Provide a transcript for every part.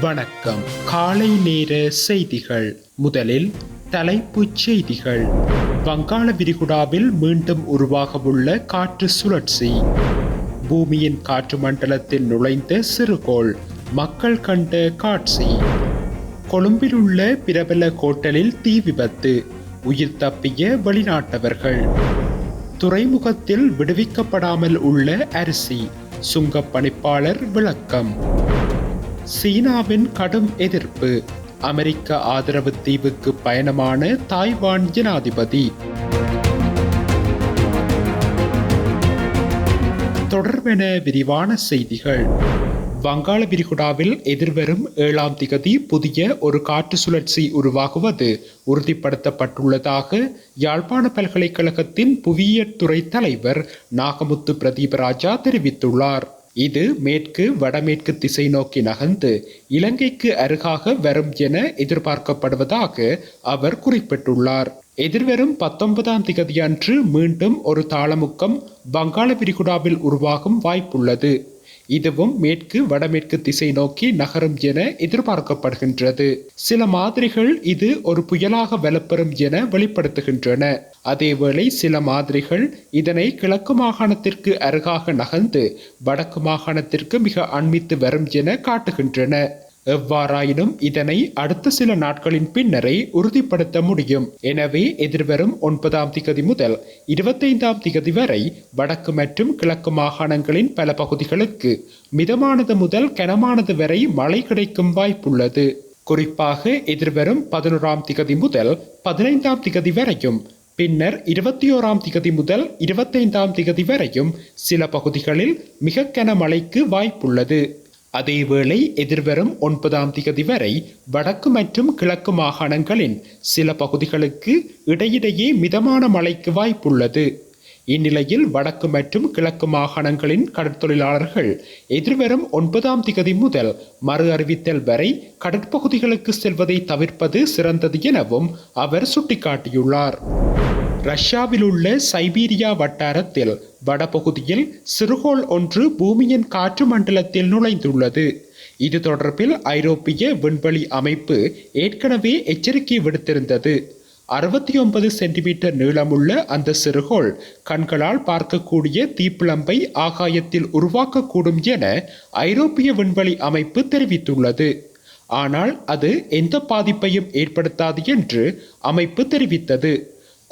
வணக்கம். காலை நேர செய்திகள். முதலில் தலைப்புச் செய்திகள். வங்காள விரிகுடாவில் மீண்டும் உருவாகவுள்ள காற்று சுழற்சி. பூமியின் காற்று மண்டலத்தில் நுழைந்த சிறுகோள். மக்கள் கண்ட காட்சி. கொழும்பில் உள்ள பிரபல கோட்டலில் தீ விபத்து. உயிர் தப்பிய வெளிநாட்டவர்கள். துறைமுகத்தில் விடுவிக்கப்படாமல் உள்ள அரிசி சுங்கப்பணிப்பாளர் விளக்கம். சீனாவின் கடும் எதிர்ப்பு. அமெரிக்க ஆதரவு தீவுக்கு பயணமான தாய்வான் ஜனாதிபதி. தொடர்பென விரிவான செய்திகள். வங்காள விரிகுடாவில் எதிர்வரும் ஏழாம் திகதி புதிய ஒரு காற்று சுழற்சி உருவாகுவது உறுதிப்படுத்தப்பட்டுள்ளதாக யாழ்ப்பாண பல்கலைக்கழகத்தின் புவியியற் துறை தலைவர் நாகமுத்து பிரதீபராஜா தெரிவித்துள்ளார். இது மேற்கு வடமேற்கு திசை நோக்கி நகர்ந்து இலங்கைக்கு அருகாக வரும் என எதிர்பார்க்கப்படுவதாக அவர் குறிப்பிட்டுள்ளார். எதிர்வரும் பத்தொன்பதாம் திகதியன்று மீண்டும் ஒரு தாளமுக்கம் வங்காள விரிகுடாவில் உருவாகும் வாய்ப்புள்ளது. இதுவும் மேற்கு வடமேற்கு திசை நோக்கி நகரும் என எதிர்பார்க்கப்படுகின்றது. சில மாதிரிகள் இது ஒரு புயலாக வலுப்பெறும் என வெளிப்படுத்துகின்றன. அதேவேளை சில மாதிரிகள் இதனை கிழக்கு மாகாணத்திற்கு அருகாக நகர்ந்து வடக்கு மாகாணத்திற்கு மிக அண்மித்து வரும் என காட்டுகின்றன. எவ்வாறாயினும் இதனை அடுத்த சில நாட்களின் பின்னரே உறுதிப்படுத்த முடியும். எனவே எதிர்வரும் ஒன்பதாம் திகதி முதல் இருபத்தைந்தாம் திகதி வரை வடக்கு மற்றும் கிழக்கு மாகாணங்களின் பல பகுதிகளுக்கு மிதமானது முதல் கனமானது வரை மழை கிடைக்கும் வாய்ப்புள்ளது. குறிப்பாக எதிர்வரும் பதினோராம் திகதி முதல் பதினைந்தாம் திகதி வரையும் பின்னர் இருபத்தி ஓராம் திகதி முதல் இருபத்தைந்தாம் திகதி வரையும் சில பகுதிகளில் மிக கனமழைக்கு வாய்ப்புள்ளது. அதேவேளை எதிர்வரும் ஒன்பதாம் திகதி வரை வடக்கு மற்றும் கிழக்கு மாகாணங்களின் சில பகுதிகளுக்கு இடையிடையே மிதமான மழைக்கு வாய்ப்புள்ளது. இந்நிலையில் வடக்கு மற்றும் கிழக்கு மாகாணங்களின் கடற்தொழிலாளர்கள் எதிர்வரும் ஒன்பதாம் திகதி முதல் மறு அறிவித்தல் வரை கடற்பகுதிகளுக்கு செல்வதை தவிர்ப்பது சிறந்தது எனவும் அவர் சுட்டிக்காட்டியுள்ளார். ரஷ்யாவில் உள்ள சைபீரியா வட்டாரத்தில் வடபகுதியில் சிறுகோள் ஒன்று பூமியின் காற்று மண்டலத்தில் நுழைந்துள்ளது. இது தொடர்பில் ஐரோப்பிய விண்வெளி அமைப்பு ஏற்கனவே எச்சரிக்கை விடுத்திருந்தது. அறுபத்தி ஒன்பது சென்டிமீட்டர் நீளமுள்ள அந்த சிறுகோள் கண்களால் பார்க்கக்கூடிய தீப்பிழம்பை ஆகாயத்தில் உருவாக்கக்கூடும் என ஐரோப்பிய விண்வெளி அமைப்பு தெரிவித்துள்ளது. ஆனால் அது எந்த பாதிப்பையும் ஏற்படுத்தாது என்று அமைப்பு தெரிவித்தது.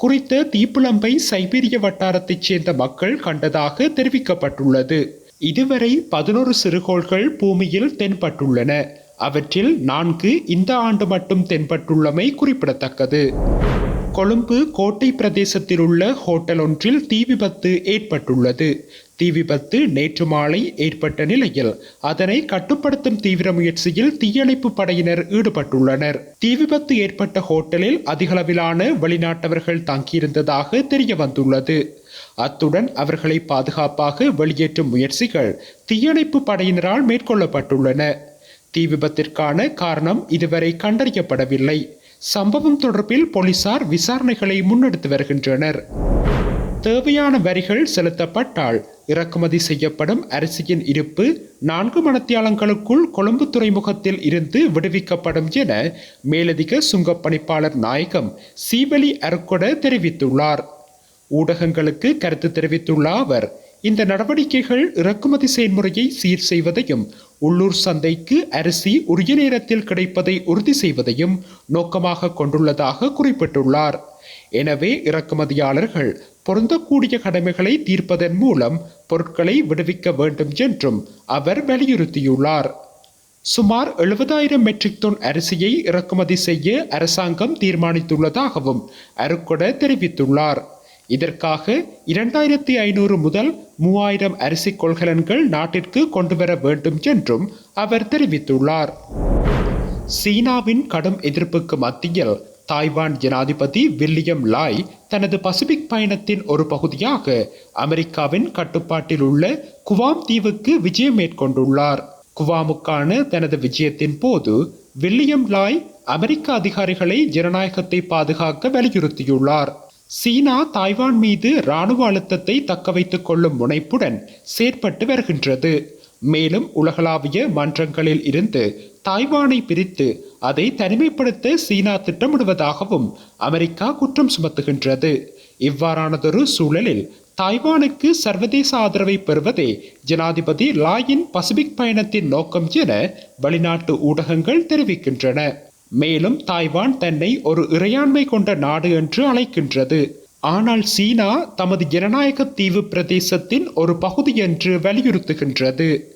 குறித்த தீப்பிழம்பை சைபீரிய வட்டாரத்தைச் சேர்ந்த மக்கள் கண்டதாக தெரிவிக்கப்பட்டுள்ளது. இதுவரை பதினோரு சிறுகோள்கள் பூமியில் தென்பட்டுள்ளன. அவற்றில் நான்கு இந்த ஆண்டு மட்டும் தென்பட்டுள்ளமை குறிப்பிடத்தக்கது. கொழும்பு கோட்டை பிரதேசத்தில் உள்ள ஹோட்டல் ஒன்றில் தீ விபத்து ஏற்பட்டுள்ளது. தீ விபத்து நேற்று மாலை ஏற்பட்ட நிலையில் அதனை கட்டுப்படுத்தும் தீவிர முயற்சியில் தீயணைப்பு படையினர் ஈடுபட்டுள்ளனர். தீ விபத்து ஏற்பட்ட ஹோட்டலில் அதிகளவிலான வெளிநாட்டவர்கள் தங்கியிருந்ததாக தெரிய வந்துள்ளது அத்துடன் அவர்களை பாதுகாப்பாக வெளியேற்றும் முயற்சிகள் தீயணைப்பு படையினரால் மேற்கொள்ளப்பட்டுள்ளன. தீ விபத்திற்கான காரணம் இதுவரை கண்டறியப்படவில்லை. சம்பவம் தொடர்பில் போலீசார் விசாரணைகளை முன்னெடுத்து வருகின்றனர். தேவையான வரிகள் செலுத்தப்பட்டால் இறக்குமதி செய்யப்படும் அரிசியின் இருப்பு நான்கு மணத்தியாலங்களுக்குள் கொழும்பு துறைமுகத்தில் இருந்து விடுவிக்கப்படும் என மேலதிக சுங்கப்பணிப்பாளர் நாயகம் சீவலி அருக்கொட தெரிவித்துள்ளார். ஊடகங்களுக்கு கருத்து தெரிவித்துள்ள அவர் இந்த நடவடிக்கைகள் இறக்குமதி செயல்முறையை சீர் செய்வதையும் உள்ளூர் சந்தைக்கு அரிசி உரிய நேரத்தில் கிடைப்பதை உறுதி செய்வதையும் நோக்கமாக கொண்டுள்ளதாக குறிப்பிட்டுள்ளார். எனவே இறக்குமதியாளர்கள் பொருந்தக்கூடிய கடமைகளை தீர்ப்பதன் மூலம் பொருட்களை விடுவிக்க வேண்டும் என்றும் அவர் வலியுறுத்தியுள்ளார். சுமார் எழுபதாயிரம் மெட்ரிக் டன் அரிசியை இறக்குமதி செய்ய அரசாங்கம் தீர்மானித்துள்ளதாகவும் அருக்கொட தெரிவித்துள்ளார். இதற்காக இரண்டாயிரத்தி ஐநூறு முதல் மூவாயிரம் அரிசி கொள்கலன்கள் நாட்டிற்கு கொண்டுவர வேண்டும் என்றும் அவர் தெரிவித்துள்ளார். சீனாவின் கடும் எதிர்ப்புக்கு மத்தியில் தாய்வான் ஜனாதிபதி வில்லியம் லாய் தனது பசிபிக் பயணத்தின் ஒரு பகுதியாக அமெரிக்காவின் கட்டுப்பாட்டில் உள்ள குவாம் தீவுக்கு விஜயம் மேற்கொண்டுள்ளார். குவாமுக்கான தனது விஜயத்தின் போது வில்லியம் லாய் அமெரிக்க அதிகாரிகளை ஜனநாயகத்தை பாதுகாக்க வலியுறுத்தியுள்ளார். சீனா தாய்வான் மீது இராணுவ அழுத்தத்தை தக்கவைத்துக் கொள்ளும் முனைப்புடன் செயற்பட்டு வருகின்றது. மேலும் உலகளாவிய மன்றங்களில் இருந்து தாய்வானை பிரித்து அதை தனிமைப்படுத்த சீனா திட்டமிடுவதாகவும் அமெரிக்கா குற்றம் சுமத்துகின்றது. இவ்வாறானதொரு சூழலில் தாய்வானுக்கு சர்வதேச ஆதரவை பெறுவதே ஜனாதிபதி லாயின் பசிபிக் பயணத்தின் நோக்கம் என வெளிநாட்டு ஊடகங்கள் தெரிவிக்கின்றன. மேலும் தாய்வான் தன்னை ஒரு இறையாண்மை கொண்ட நாடு என்று அழைக்கின்றது. ஆனால் சீனா தமது ஜனநாயக தீவு பிரதேசத்தின் ஒரு பகுதி என்று வலியுறுத்துகின்றது.